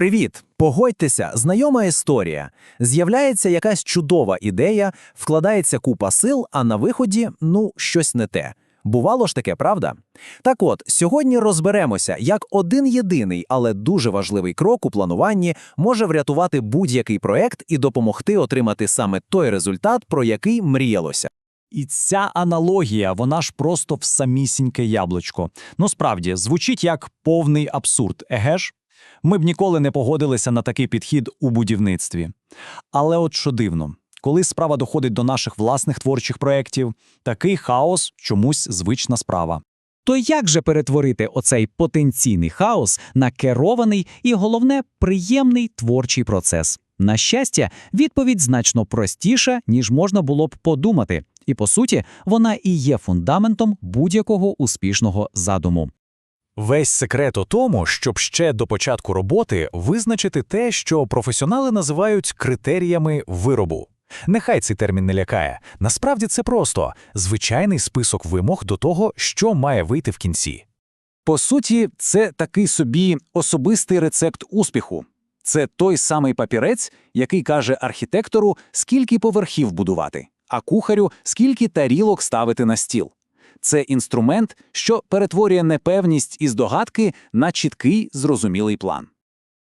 Привіт! Погодьтеся, знайома історія. З'являється якась чудова ідея, вкладається купа сил, а на виході ну щось не те. Бувало ж таке, правда? Так от, сьогодні розберемося, як один єдиний, але дуже важливий крок у плануванні може врятувати будь-який проект і допомогти отримати саме той результат, про який мріялося. І ця аналогія, вона ж просто в самісіньке яблучко. Ну справді, звучить як повний абсурд, еге ж? Ми б ніколи не погодилися на такий підхід у будівництві. Але от що дивно, коли справа доходить до наших власних творчих проєктів, такий хаос чомусь звична справа. То як же перетворити оцей потенційний хаос на керований і, головне, приємний творчий процес? На щастя, відповідь значно простіша, ніж можна було б подумати, і по суті, вона і є фундаментом будь-якого успішного задуму. Весь секрет у тому, щоб ще до початку роботи визначити те, що професіонали називають критеріями виробу. Нехай цей термін не лякає. Насправді це просто звичайний список вимог до того, що має вийти в кінці. По суті, це такий собі особистий рецепт успіху. Це той самий папірець, який каже архітектору, скільки поверхів будувати, а кухарю, скільки тарілок ставити на стіл. Це інструмент, що перетворює непевність із догадки на чіткий, зрозумілий план.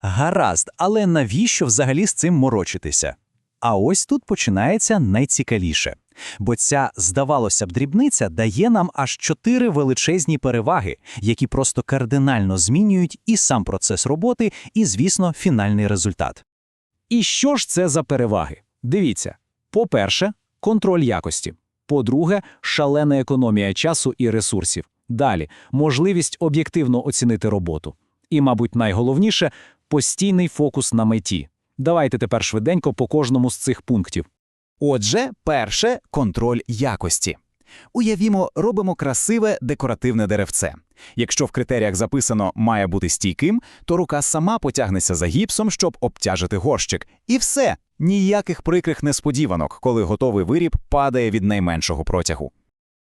Гаразд, але навіщо взагалі з цим морочитися? А ось тут починається найцікавіше. Бо ця, здавалося б, дрібниця дає нам аж чотири величезні переваги, які просто кардинально змінюють і сам процес роботи, і, звісно, фінальний результат. І що ж це за переваги? Дивіться: по-перше, контроль якості. По-друге, шалена економія часу і ресурсів. Далі можливість об'єктивно оцінити роботу. І, мабуть, найголовніше постійний фокус на меті. Давайте тепер швиденько по кожному з цих пунктів. Отже, перше контроль якості. Уявімо, робимо красиве декоративне деревце. Якщо в критеріях записано має бути стійким, то рука сама потягнеться за гіпсом, щоб обтяжити горщик. І все, ніяких прикрих несподіванок, коли готовий виріб падає від найменшого протягу.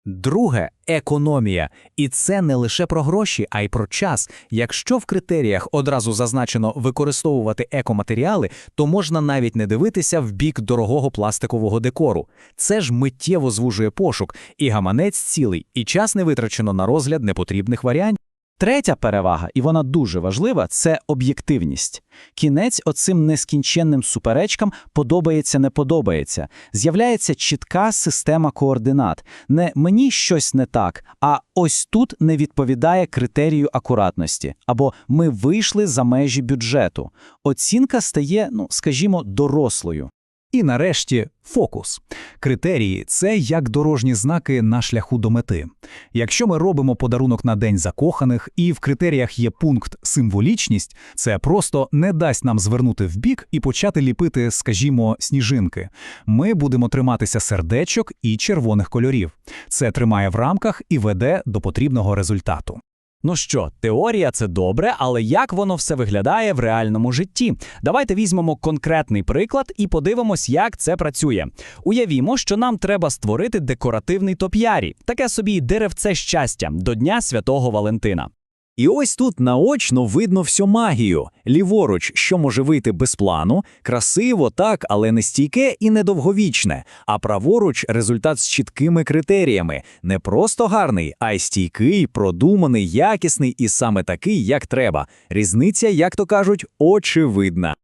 Друге економія. І це не лише про гроші, а й про час. Якщо в критеріях одразу зазначено використовувати екоматеріали, то можна навіть не дивитися в бік дорогого пластикового декору. Це ж миттєво звужує пошук, і гаманець цілий, і час не витрачено на розгляд непотрібних варіантів. Третя перевага, і вона дуже важлива, це об'єктивність. Кінець оцим нескінченним суперечкам подобається, не подобається. З'являється чітка система координат. Не мені щось не так, а ось тут не відповідає критерію акуратності, або ми вийшли за межі бюджету. Оцінка стає, ну скажімо, дорослою. І нарешті фокус. Критерії це як дорожні знаки на шляху до мети. Якщо ми робимо подарунок на день закоханих, і в критеріях є пункт символічність, це просто не дасть нам звернути в бік і почати ліпити, скажімо, сніжинки. Ми будемо триматися сердечок і червоних кольорів. Це тримає в рамках і веде до потрібного результату. Ну що, теорія це добре, але як воно все виглядає в реальному житті? Давайте візьмемо конкретний приклад і подивимось, як це працює. Уявімо, що нам треба створити декоративний топ'ярі, таке собі деревце щастя до Дня Святого Валентина. І ось тут наочно видно всю магію. Ліворуч, що може вийти без плану, красиво, так, але не стійке і недовговічне. А праворуч результат з чіткими критеріями. Не просто гарний, а й стійкий, продуманий, якісний і саме такий, як треба. Різниця, як то кажуть, очевидна.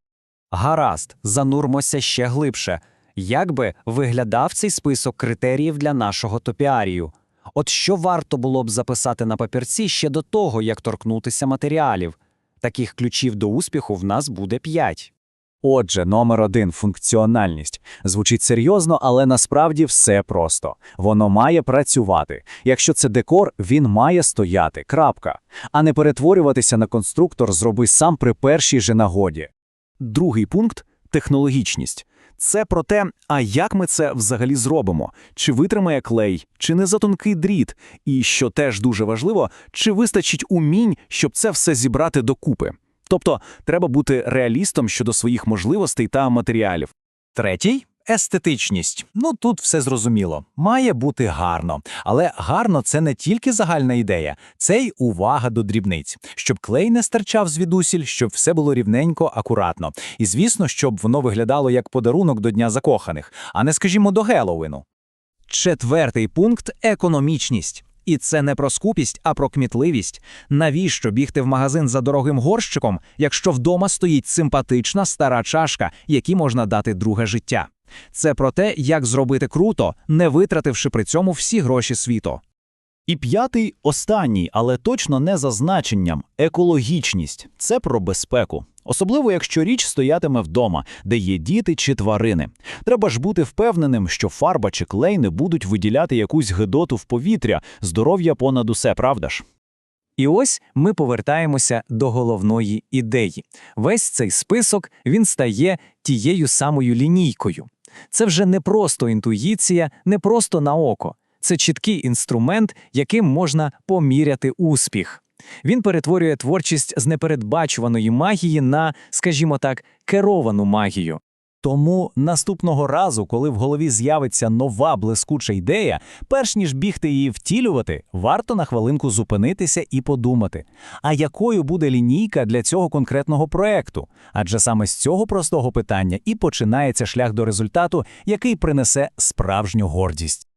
Гаразд, занурмося ще глибше. Як би виглядав цей список критеріїв для нашого топіарію? От що варто було б записати на папірці ще до того, як торкнутися матеріалів? Таких ключів до успіху в нас буде п'ять. Отже, номер один функціональність. Звучить серйозно, але насправді все просто. Воно має працювати. Якщо це декор, він має стояти. Крапка. А не перетворюватися на конструктор зроби сам при першій же нагоді. Другий пункт технологічність. Це про те, а як ми це взагалі зробимо? Чи витримає клей, чи не затонкий дріт, і що теж дуже важливо, чи вистачить умінь, щоб це все зібрати докупи. Тобто треба бути реалістом щодо своїх можливостей та матеріалів. Третій Естетичність. Ну тут все зрозуміло. Має бути гарно. Але гарно це не тільки загальна ідея, це й увага до дрібниць, щоб клей не стирчав звідусіль, щоб все було рівненько, акуратно. І звісно, щоб воно виглядало як подарунок до Дня закоханих, а не, скажімо, до Геловіну. Четвертий пункт економічність. І це не про скупість, а про кмітливість. Навіщо бігти в магазин за дорогим горщиком, якщо вдома стоїть симпатична стара чашка, якій можна дати друге життя? Це про те, як зробити круто, не витративши при цьому всі гроші світу. І п'ятий, останній, але точно не за значенням – екологічність. Це про безпеку. Особливо, якщо річ стоятиме вдома, де є діти чи тварини. Треба ж бути впевненим, що фарба чи клей не будуть виділяти якусь гидоту в повітря, здоров'я понад усе, правда ж? І ось ми повертаємося до головної ідеї. Весь цей список він стає тією самою лінійкою. Це вже не просто інтуїція, не просто на око. Це чіткий інструмент, яким можна поміряти успіх. Він перетворює творчість з непередбачуваної магії на, скажімо так, керовану магію. Тому наступного разу, коли в голові з'явиться нова блискуча ідея, перш ніж бігти її втілювати, варто на хвилинку зупинитися і подумати, а якою буде лінійка для цього конкретного проекту? Адже саме з цього простого питання і починається шлях до результату, який принесе справжню гордість.